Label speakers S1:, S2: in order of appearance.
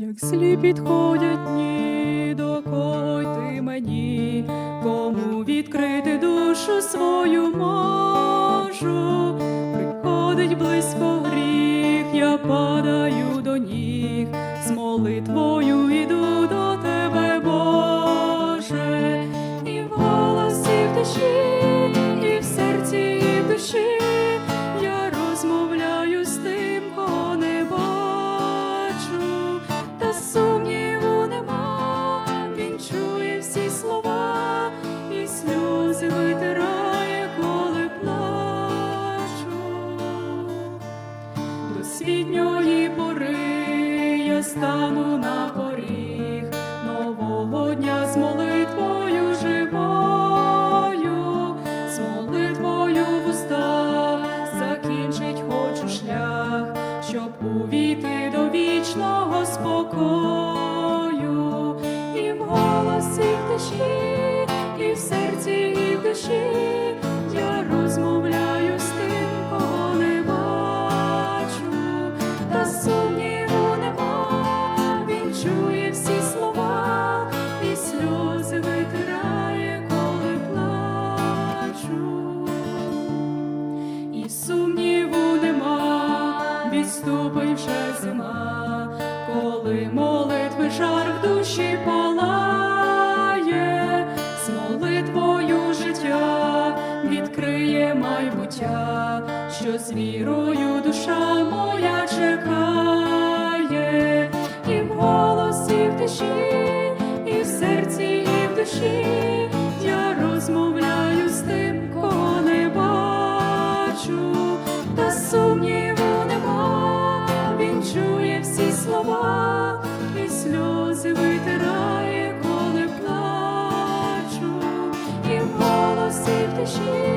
S1: Як слі підходять дні, до кого ти мені, кому відкрити душу свою можу, приходить близько гріх, я падаю до ніг, з молитвою іду до Світньої пори я стану на поріг нового дня з молитвою живою, з молитвою в устах закінчить хочу шлях, щоб увійти до вічного спокою, сльози коли плачу, і сумніву нема, відступить зима, коли молитви жар в душі палає, з життя відкриє майбуття, що з душа моя чекає, і в голосі в і душі я розмовляю з тим, кого не бачу, та сумніву нема, він чує всі слова, і сльози витирає, коли плачу, і в голосі в тиші,